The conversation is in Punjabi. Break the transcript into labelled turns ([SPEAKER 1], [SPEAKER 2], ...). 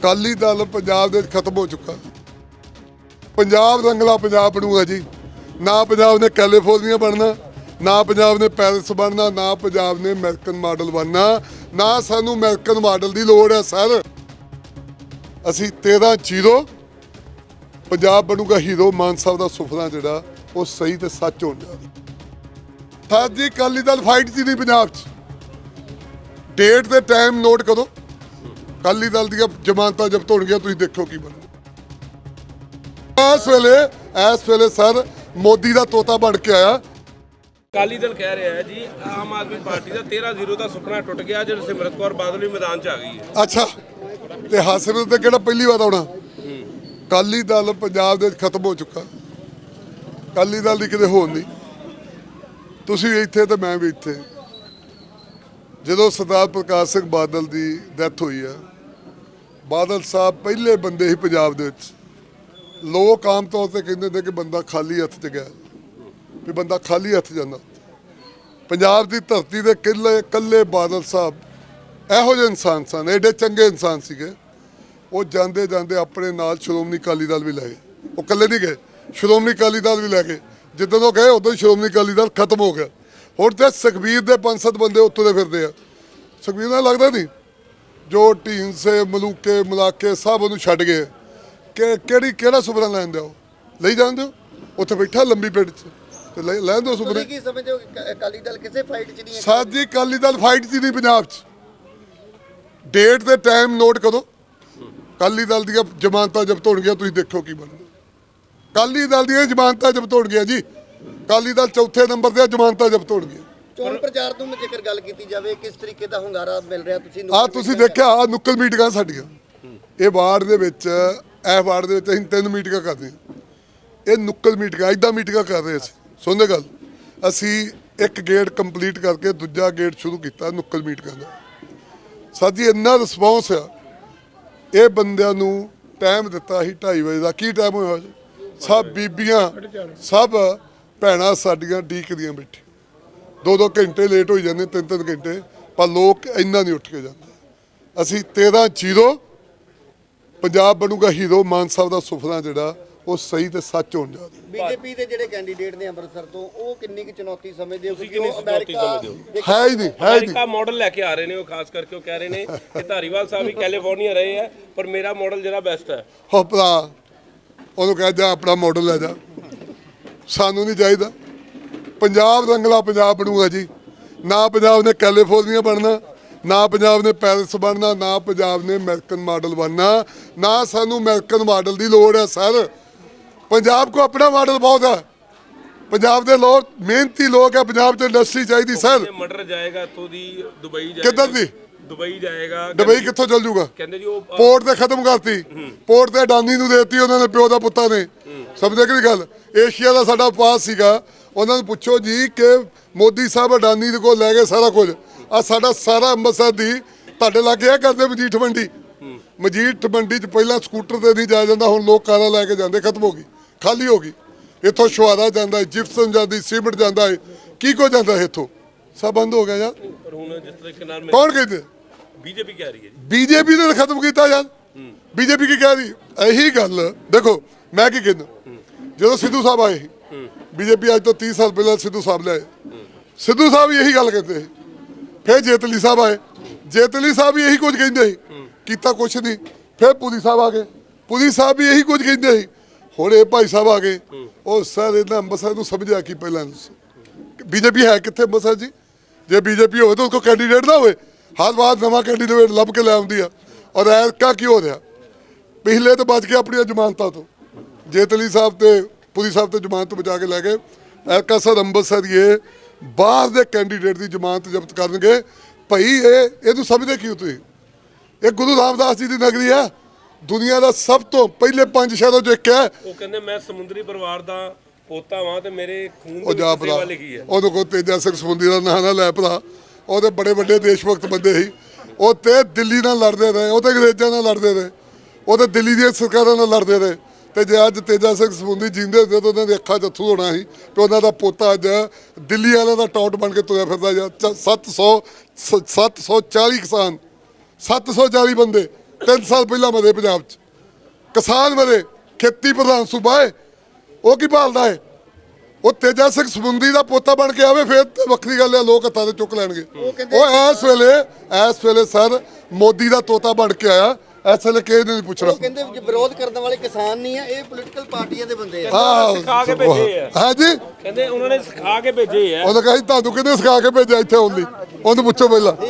[SPEAKER 1] ਅਕਾਲੀ ਦਲ ਪੰਜਾਬ ਦੇ ਵਿੱਚ ਖਤਮ ਹੋ ਚੁੱਕਾ। ਪੰਜਾਬ ਰੰਗਲਾ ਪੰਜਾਬ ਬਣੂਗਾ ਜੀ। ਨਾ ਪੰਜਾਬ ਨੇ ਕੈਲੀਫੋਰਨੀਆ ਬਣਨਾ, ਨਾ ਪੰਜਾਬ ਨੇ ਪੈਰਿਸ ਬਣਨਾ, ਨਾ ਪੰਜਾਬ ਨੇ ਅਮਰੀਕਨ ਮਾਡਲ ਬਣਨਾ, ਨਾ ਸਾਨੂੰ ਅਮਰੀਕਨ ਮਾਡਲ ਦੀ ਲੋੜ ਹੈ, ਸਰ। ਅਸੀਂ 13 ਜ਼ੀਰੋ, ਪੰਜਾਬ ਬਣੂਗਾ ਹੀਰੋ, ਮਾਨ ਸਾਹਿਬ ਦਾ ਸੁਪਨਾ ਜਿਹੜਾ, ਉਹ ਸਹੀ ਤੇ ਸੱਚ ਹੋਣ ਜਾ ਰਿਹਾ। ਸਰ ਕਾਲੀ ਦਲ ਫਾਈਟ ਜੀ ਨਹੀਂ ਪੰਜਾਬ 'ਚ। ਡੇਟ ਤੇ ਟਾਈਮ ਨੋਟ ਕਰੋ। ਕਾਲੀ ਦਲ ਦੀਆਂ ਜ਼ਮਾਨਤਾਂ ਜ਼ਬਤ ਹੋਣਗੀਆਂ ਤੁਸੀਂ ਦੇਖੋ ਕੀ ਬਣਦਾ ਇਸ ਵੇਲੇ ਇਸ ਵੇਲੇ ਸਰ ਮੋਦੀ ਦਾ ਤੋਤਾ ਬਣ ਕੇ ਆਇਆ।
[SPEAKER 2] ਅਕਾਲੀ ਦਲ ਕਹਿ ਰਿਹਾ ਹੈ ਜੀ ਆਮ ਆਦਮੀ ਪਾਰਟੀ ਦਾ 13-0 ਦਾ ਸੁਪਨਾ ਟੁੱਟ ਗਿਆ ਜਦ ਸਿਮਰਤ ਕੌਰ ਬਾਦਲ ਵੀ ਮੈਦਾਨ 'ਚ ਆ ਗਈ ਹੈ।
[SPEAKER 1] ਅੱਛਾ ਤੇ ਹਾਸਿਲ ਤੇ ਕਿਹੜਾ ਪਹਿਲੀ ਵਾਰ ਆਉਣਾ? ਕਾਲੀ ਦਲ ਪੰਜਾਬ ਦੇ ਖਤਮ ਹੋ ਚੁੱਕਾ। ਕਾਲੀ ਦਲ ਦੀ ਕਿਤੇ ਹੋਣ ਨਹੀਂ। ਤੁਸੀਂ ਇੱਥੇ ਤੇ ਮੈਂ ਵੀ ਇੱਥੇ। ਜਦੋਂ ਸਰਦਾਰ ਪ੍ਰਕਾਸ਼ ਸਿੰਘ ਬਾਦਲ ਦੀ ਡੈਥ ਹੋਈ ਆ ਬਾਦਲ ਸਾਹਿਬ ਪਹਿਲੇ ਬੰਦੇ ਸੀ ਪੰਜਾਬ ਦੇ ਵਿੱਚ। ਲੋਕ ਆਮ ਤੌਰ ਤੇ ਕਹਿੰਦੇ ਹੁੰਦੇ ਕਿ ਬੰਦਾ ਖਾਲੀ ਹੱਥ 'ਚ ਗਿਆ, ਵੀ ਬੰਦਾ ਖਾਲੀ ਹੱਥ ਜਾਂਦਾ। ਪੰਜਾਬ ਦੀ ਧਰਤੀ ਦੇ ਕਿੱਲੇ ਕੱਲੇ ਬਾਦਲ ਸਾਹਿਬ ਇਹੋ ਜਿਹੇ ਇਨਸਾਨ ਸਨ, ਐਡੇ ਚੰਗੇ ਇਨਸਾਨ ਸੀਗੇ। ਉਹ ਜਾਂਦੇ ਜਾਂਦੇ ਆਪਣੇ ਨਾਲ ਸ਼੍ਰੋਮਣੀ ਅਕਾਲੀ ਦਲ ਵੀ ਲੈ ਗਏ। ਉਹ ਇਕੱਲੇ ਨਹੀਂ ਗਏ, ਸ਼੍ਰੋਮਣੀ ਅਕਾਲੀ ਦਲ ਵੀ ਲੈ ਗਏ। ਜਿੱਦਾਂ ਉਹ ਗਏ, ਉਦੋਂ ਹੀ ਸ਼੍ਰੋਮਣੀ ਅਕਾਲੀ ਦਲ ਖਤਮ ਹੋ ਗਿਆ। ਹੁਣ ਤੇ ਸੁਖਬੀਰ ਦੇ ਪੰਜ ਸੱਤ ਬੰਦੇ ਉੱਤੋਂ ਦੇ ਫਿਰਦੇ ਆ। ਸੁਖਬੀਰ ਨਾਲ ਲੱਗਦਾ ਨਹੀਂ ਜੋ ਢੀਂਸੇ ਮਲੂਕੇ ਮਲਾਕੇ ਸਭ ਉਹਨੂੰ ਛੱਡ ਗਏ। ਕਿ ਕਿਹੜੀ ਕਿਹੜਾ ਸੁਪਨਾ ਲੈਣ ਦਿਓ ਲਈ ਜਾਂਦੇ ਹੋ? ਉੱਥੇ ਬੈਠਾ ਲੰਬੀ ਪਿੰਡ 'ਚ। ਤੇ ਲੈਣ ਦਿਓ ਸੁਪਨੇ
[SPEAKER 3] ਕੀ ਸਮਝਦੇ ਹੋ ਅਕਾਲੀ ਦਲ ਕਿਸੇ ਫਾਈਟ 'ਚ ਨਹੀਂ ਹੈ
[SPEAKER 1] ਸਾਜੀ ਅਕਾਲੀ ਦਲ ਫਾਈਟ ਜੀ ਨਹੀਂ ਪੰਜਾਬ 'ਚ। ਡੇਟ ਤੇ ਟਾਈਮ ਨੋਟ ਕਰੋ। ਅਕਾਲੀ ਦਲ ਦੀਆਂ ਜ਼ਮਾਨਤਾਂ ਜ਼ਬਤ ਹੋਣਗੀਆਂ ਤੁਸੀਂ ਦੇਖੋ ਕੀ ਬਣਦਾ। ਅਕਾਲੀ ਦਲ ਦੀਆਂ ਜ਼ਮਾਨਤਾਂ ਜ਼ਬਤ ਹੋਣਗੀਆਂ ਜੀ। ਅਕਾਲੀ ਦਲ ਚੌਥੇ ਨੰਬਰ ਤੇ ਜ਼ਮਾਨਤਾਂ ਜ਼ਬਤ ਹੋਣਗੀਆਂ
[SPEAKER 3] ਚੋਣ ਪ੍ਰਚਾਰ ਤੋਂ ਜੇਕਰ ਗੱਲ ਕੀਤੀ ਜਾਵੇ ਕਿਸ ਤਰੀਕੇ ਦਾ ਹੁੰਗਾਰਾ ਮਿਲ ਰਿਹਾ ਤੁਸੀਂ
[SPEAKER 1] ਆ ਤੁਸੀਂ ਦੇਖਿਆ? ਆ ਨੁੱਕਲ ਮੀਟਿੰਗਾਂ ਸਾਡੀਆਂ। ਇਹ ਵਾਰਡ ਦੇ ਵਿੱਚ ਇਹ ਵਾਰਡ ਦੇ ਵਿੱਚ ਅਸੀਂ ਤਿੰਨ ਮੀਟਿੰਗਾਂ ਕਰਦੇ ਹਾਂ ਇਹ ਨੁੱਕਲ ਮੀਟਿੰਗਾਂ ਇਦਾਂ ਮੀਟਿੰਗਾਂ ਕਰ ਰਹੇ ਸੀ ਸੁਣਦੇ ਗੱਲ। ਅਸੀਂ ਇੱਕ ਗੇਟ ਕੰਪਲੀਟ ਕਰਕੇ ਦੂਜਾ ਗੇਟ ਸ਼ੁਰੂ ਕੀਤਾ ਨੁੱਕਲ ਮੀਟਿੰਗਾਂ ਦਾ। ਸਾਡੀ ਇੰਨਾ ਰਿਸਪੌਂਸ ਆ। ਇਹ ਬੰਦਿਆਂ ਨੂੰ ਟਾਈਮ ਦਿੱਤਾ ਸੀ 2:30 ਵਜੇ ਦਾ। ਕੀ ਟਾਈਮ ਹੋਇਆ ਸਭ ਬੀਬੀਆਂ ਸਭ ਭੈਣਾਂ ਸਾਡੀਆਂ ਡੀਕਦੀਆਂ ਬੈਠੀ ਦੋ ਦੋ ਘੰਟੇ ਲੇਟ ਹੋਈ ਜਾਂਦੇ ਤਿੰਨ ਤਿੰਨ ਘੰਟੇ ਪਰ ਲੋਕ ਇੰਨਾ ਨਹੀਂ ਉੱਠ ਕੇ ਜਾਂਦੇ। ਅਸੀਂ 13 ਜ਼ੀਰੋ ਪੰਜਾਬ ਬਣੂਗਾ ਹੀਰੋ ਮਾਨ ਸਾਹਿਬ ਦਾ ਸੁਪਨਾ ਜਿਹੜਾ ਉਹ ਸਹੀ ਤੇ ਸੱਚ ਹੋਣ ਜਾ ਰਿਹਾ।
[SPEAKER 3] ਬੀਜੇਪੀ ਦੇ ਜਿਹੜੇ ਕੈਂਡੀਡੇਟ ਨੇ ਅੰਮ੍ਰਿਤਸਰ ਤੋਂ ਉਹ ਕਿੰਨੀ ਕੁ ਚੁਣੌਤੀ ਸਮਝਦੇ ਹੋ? ਕਿਉਂਕਿ ਉਹ
[SPEAKER 2] ਕਿੰਨੀ ਚੁਣੌਤੀ
[SPEAKER 3] ਅਮਰੀਕਾ
[SPEAKER 2] ਸਮਝਦੇ ਹੋ?
[SPEAKER 1] ਹੈ ਹੀ ਨਹੀਂ ਹੈ ਹੀ ਨਹੀਂ।
[SPEAKER 2] ਅਮਰੀਕਾ ਮਾਡਲ ਲੈ ਕੇ ਆ ਰਹੇ ਨੇ ਉਹ ਖਾਸ ਕਰਕੇ ਉਹ ਕਹਿ ਰਹੇ ਨੇ ਕਿ ਧਾਰੀਵਾਲ ਸਾਹਿਬ ਵੀ ਕੈਲੀਫੋਰਨੀਆ ਰਹੇ ਹੈ ਪਰ ਮੇਰਾ ਮਾਡਲ ਜਿਹੜਾ ਬੈਸਟ ਹੈ।
[SPEAKER 1] ਹੋ ਭਰਾ ਉਹਨੂੰ ਕਹਿ ਜਾ ਆਪਣਾ ਮਾਡਲ ਲੈ ਜਾ। ਸਾਨੂੰ ਨਹੀਂ ਚਾਹੀਦਾ। ਪੰਜਾਬ ਰੰਗਲਾ ਪੰਜਾਬ ਬਣੂਗਾ ਜੀ। ਨਾ ਪੰਜਾਬ ਨੇ ਕੈਲੀਫੋਰਨੀਆ ਬਣਨਾ ਨਾ ਪੰਜਾਬ ਨੇ ਪੈਰਿਸ ਬਣਨਾ ਨਾ ਪੰਜਾਬ ਨੇ ਅਮਰੀਕਨ ਮਾਡਲ ਬਣਨਾ। ਨਾ ਸਾਨੂੰ ਅਮਰੀਕਨ ਮਾਡਲ ਦੀ ਲੋੜ ਹੈ ਸਰ। ਪੰਜਾਬ ਕੋ ਆਪਣਾ ਮਾਡਲ ਬਹੁਤ ਹੈ। ਪੰਜਾਬ ਦੇ ਲੋਕ ਮਿਹਨਤੀ ਲੋਕ ਹੈ ਪੰਜਾਬ 'ਚ ਇੰਡਸਟਰੀ ਚਾਹੀਦੀ ਸਰ।
[SPEAKER 2] ਮਟਰ ਜਾਏਗਾ ਇੱਥੋਂ ਦੀ ਦੁਬਈ ਜਾਏਗਾ।
[SPEAKER 1] ਕਿੱਧਰ ਦੀ?
[SPEAKER 2] ਦੁਬਈ ਜਾਏਗਾ
[SPEAKER 1] ਦੁਬਈ ਕਿੱਥੋਂ ਚੱਲ ਜੂਗਾ?
[SPEAKER 2] ਕਹਿੰਦੇ ਜੀ ਉਹ
[SPEAKER 1] ਪੋਰਟ ਤੇ ਖਤਮ ਕਰਤੀ। ਪੋਰਟ ਤੇ ਅਡਾਨੀ ਨੂੰ ਦੇਤੀ ਉਹਨਾਂ ਨੇ ਪਿਓ ਦਾ ਪੁੱਤਾਂ ਨੇ। ਸਮਝਦੇ ਕਿ ਗੱਲ? ਏਸ਼ੀਆ ਦਾ ਸਾਡਾ ਪਾਸ ਸੀਗਾ। ਉਹਨਾਂ ਨੂੰ ਪੁੱਛੋ ਜੀ ਕਿ ਮੋਦੀ ਸਾਹਿਬ ਅਡਾਨੀ ਦੇ ਕੋਲ ਲੈ ਗਏ ਸਾਰਾ ਕੁਝ। ਆ ਸਾਡਾ ਸਾਰਾ ਅੰਮ੍ਰਿਤਸਰ ਦੀ ਤੁਹਾਡੇ ਲਾਗੇ ਆ ਕਰਦੇ ਮਜੀਠ ਮੰਡੀ? ਮਜੀਠ ਮੰਡੀ 'ਚ ਪਹਿਲਾਂ ਸਕੂਟਰ ਤੇ ਨਹੀਂ ਜਾਇਆ ਜਾਂਦਾ ਹੁਣ ਲੋਕ ਕਾਰਾਂ ਲੈ ਕੇ ਜਾਂਦੇ ਖਤਮ ਹੋ ਗਈ ਖਾਲੀ ਹੋ ਗਈ। ਇੱਥੋਂ ਸ਼ੁਹਾਰਾ ਜਾਂਦਾ ਜਿਪਸਮ ਜਾਂਦੀ ਸੀਮਿੰਟ ਜਾਂਦਾ ਹੈ। ਕੀ ਕੋ ਜਾਂਦਾ ਹੈ ਇੱਥੋਂ? ਸਭ ਬੰਦ ਹੋ ਗਿਆ ਯਾਰ
[SPEAKER 2] ਪਰ ਹੁਣ ਜਿਸ ਤਰੀਕੇ ਨਾਲ
[SPEAKER 1] ਕੌਣ ਕਹਿੰਦੇ?
[SPEAKER 2] ਬੀਜੇਪੀ ਕਹਿ ਰਹੀ ਹੈ ਜੀ।
[SPEAKER 1] ਬੀਜੇਪੀ ਨੇ ਖਤਮ ਕੀਤਾ ਯਾਰ ਬੀਜੇਪੀ ਕੀ ਕਹਿ ਰਹੀ? ਇਹੀ ਗੱਲ ਦੇਖੋ ਮੈਂ ਕੀ ਕਹਿੰਦਾ? ਜਦੋਂ ਸਿੱਧੂ ਸਾਹਿਬ ਆਏ ਬੀਜੇਪੀ ਅੱਜ ਤੋਂ 30 ਸਾਲ ਪਹਿਲਾਂ ਸਿੱਧੂ ਸਾਹਿਬ ਲਿਆਏ। ਸਿੱਧੂ ਸਾਹਿਬ ਇਹੀ ਗੱਲ ਕਹਿੰਦੇ ਸੀ। ਫਿਰ ਜੇਤਲੀ ਸਾਹਿਬ ਆਏ। ਜੇਤਲੀ ਸਾਹਿਬ ਵੀ ਇਹੀ ਕੁਝ ਕਹਿੰਦੇ ਸੀ। ਕੀਤਾ ਕੁਛ ਨਹੀਂ। ਫਿਰ ਪੁਰੀ ਸਾਹਿਬ ਆ ਗਏ। ਪੁਰੀ ਸਾਹਿਬ ਵੀ ਇਹੀ ਕੁਝ ਕਹਿੰਦੇ ਸੀ। ਹੁਣ ਇਹ ਭਾਈ ਸਾਹਿਬ ਆ ਗਏ। ਉਹ ਸਰ ਇਹਨਾਂ ਅੰਬਰਸਰ ਨੂੰ ਸਮਝਿਆ ਕਿ ਪਹਿਲਾਂ ਬੀਜੇਪੀ ਹੈ ਕਿੱਥੇ ਅੰਬਰਸਰ ਜੀ? ਜੇ ਬੀਜੇਪੀ ਹੋਵੇ ਤਾਂ ਉਸਕੋ ਕੈਂਡੀਡੇਟ ਨਾ ਹੋਵੇ। ਹਰ ਵਾਰ ਨਵਾਂ ਕੈਂਡੀਡੇਟ ਲੱਭ ਕੇ ਲੈ ਆਉਂਦੀ ਆ। ਔਰ ਐਰਕਾ ਕੀ ਹੋ ਰਿਹਾ? ਪਿਛਲੇ ਤੋਂ ਬਚ ਕੇ ਆਪਣੀਆਂ ਜ਼ਮਾਨਤਾਂ ਤੋਂ। ਜੇਤਲੀ ਸਾਹਿਬ ਤੇ ਪੁਰੀ ਸਾਹਿਬ ਤੇ ਜ਼ਮਾਨਤ ਬਚਾ ਕੇ ਲੈ ਗਏ। ਐਰਕਾ ਸਰ ਅੰਮ੍ਰਿਤਸਰ ਇਹ ਬਾਹਰ ਦੇ ਕੈਂਡੀਡੇਟ ਦੀ ਜ਼ਮਾਨਤ ਜ਼ਬਤ ਕਰਨਗੇ। ਭਈ ਇਹ ਇਹਨੂੰ ਸਮਝਦੇ ਕਿਉਂ ਤੁਸੀਂ? ਇਹ ਗੁਰੂ ਰਾਮਦਾਸ ਜੀ ਦੀ ਨਗਰੀ ਹੈ। ਦੁਨੀਆ ਦਾ ਸਭ ਤੋਂ ਪਹਿਲੇ ਪੰਜ ਸ਼ਹਿਰਾਂ ਚੋਂ ਇੱਕ ਹੈ।
[SPEAKER 2] ਉਹ ਕਹਿੰਦੇ ਮੈਂ ਸਮੁੰਦਰੀ ਪਰਿਵਾਰ ਦਾ ਪੋਤਾ ਵਾਂ ਤੇ ਮੇਰੇ ਖੂਨ
[SPEAKER 1] ਉਹ
[SPEAKER 2] ਦੇ
[SPEAKER 1] ਜਾ ਭਰਾ
[SPEAKER 2] ਲਿਖੀ ਹੈ।
[SPEAKER 1] ਉਹਦੇ ਕੋਲ ਤੇਜਾ ਸਿੰਘ ਸਮੁੰਦੀ ਦਾ ਨਾਂ ਨਾ ਲੈ ਭਰਾ। ਉਹਦੇ ਬੜੇ ਵੱਡੇ ਦੇਸ਼ ਭਗਤ ਬੰਦੇ ਸੀ। ਉਹ ਤੇ ਦਿੱਲੀ ਨਾਲ ਲੜਦੇ ਰਹੇ ਉਹ ਤੇ ਅੰਗਰੇਜ਼ਾਂ ਨਾਲ ਲੜਦੇ ਰਹੇ। ਉਹ ਤੇ ਦਿੱਲੀ ਦੀਆਂ ਸਰਕਾਰਾਂ ਨਾਲ ਲੜਦੇ ਰਹੇ। ਤੇ ਜੇ ਅੱਜ ਤੇਜਾ ਸਿੰਘ ਸਮੁੰਦੀ ਜਿੰਦੇ ਹੁੰਦੇ ਤਾਂ ਉਹਨਾਂ ਦੀ ਅੱਖਾਂ 'ਚ ਅੱਥਰੂ ਹੋਣਾ ਸੀ ਤੇ ਉਹਨਾਂ ਦਾ ਪੋਤਾ ਅੱਜ ਦਿੱਲੀ ਵਾਲਿਆਂ ਦਾ ਟੌਟ ਬਣ ਕੇ ਤੁਰਿਆ ਫਿਰਦਾ ਜਾਂ 700 740 ਕਿਸਾਨ 740 ਬੰਦੇ 3 ਸਾਲ ਪਹਿਲਾਂ ਮਰੇ ਪੰਜਾਬ 'ਚ। ਕਿਸਾਨ ਮਰੇ ਖੇਤੀ ਪ੍ਰਧਾਨ ਸੂਬਾ ਹੈ ਉਹ ਕੀ ਭਾਲਦਾ ਹੈ ਉਹ ਤੇਜਾ ਸਿੰਘ ਸਮੁੰਦੀ ਦਾ ਪੋਤਾ ਬਣ ਕੇ ਆਵੇ ਫਿਰ ਤਾਂ ਵੱਖਰੀ ਗੱਲ ਹੈ ਲੋਕ ਹੱਥਾਂ ਤੇ ਚੁੱਕ ਲੈਣਗੇ। ਉਹ ਇਸ ਵੇਲੇ ਇਸ ਵੇਲੇ ਸਰ ਮੋਦੀ ਦਾ ਤੋਤਾ ਬਣ ਕੇ ਆਇਆ ਇਸ ਵੇਲੇ ਕਿਸੇ ਨੇ ਨਹੀਂ ਪੁੱਛਣਾ।
[SPEAKER 3] ਉਹ ਕਹਿੰਦੇ ਵੀ ਵਿਰੋਧ ਕਰਨ ਵਾਲੇ ਕਿਸਾਨ ਨਹੀਂ ਆ ਇਹ ਪੋਲੀਟੀਕਲ ਪਾਰਟੀਆਂ ਦੇ ਬੰਦੇ ਆ।
[SPEAKER 1] ਹਾਂ।
[SPEAKER 2] ਸਿਖਾ ਕੇ ਭੇਜੇ ਆ।
[SPEAKER 1] ਹਾਂ ਜੀ।
[SPEAKER 2] ਕਹਿੰਦੇ ਉਹਨਾਂ ਨੇ ਸਿਖਾ ਕੇ ਭੇਜੇ ਆ।
[SPEAKER 1] ਉਹਨੇ ਕਹਾ ਤੁਹਾਨੂੰ ਕਿਹਨੇ ਸਿਖਾ ਕੇ ਭੇਜਿਆ ਇੱਥੇ ਆਉਣ ਲਈ ਉਹਨੂੰ ਪੁੱਛੋ ਪਹਿਲਾਂ।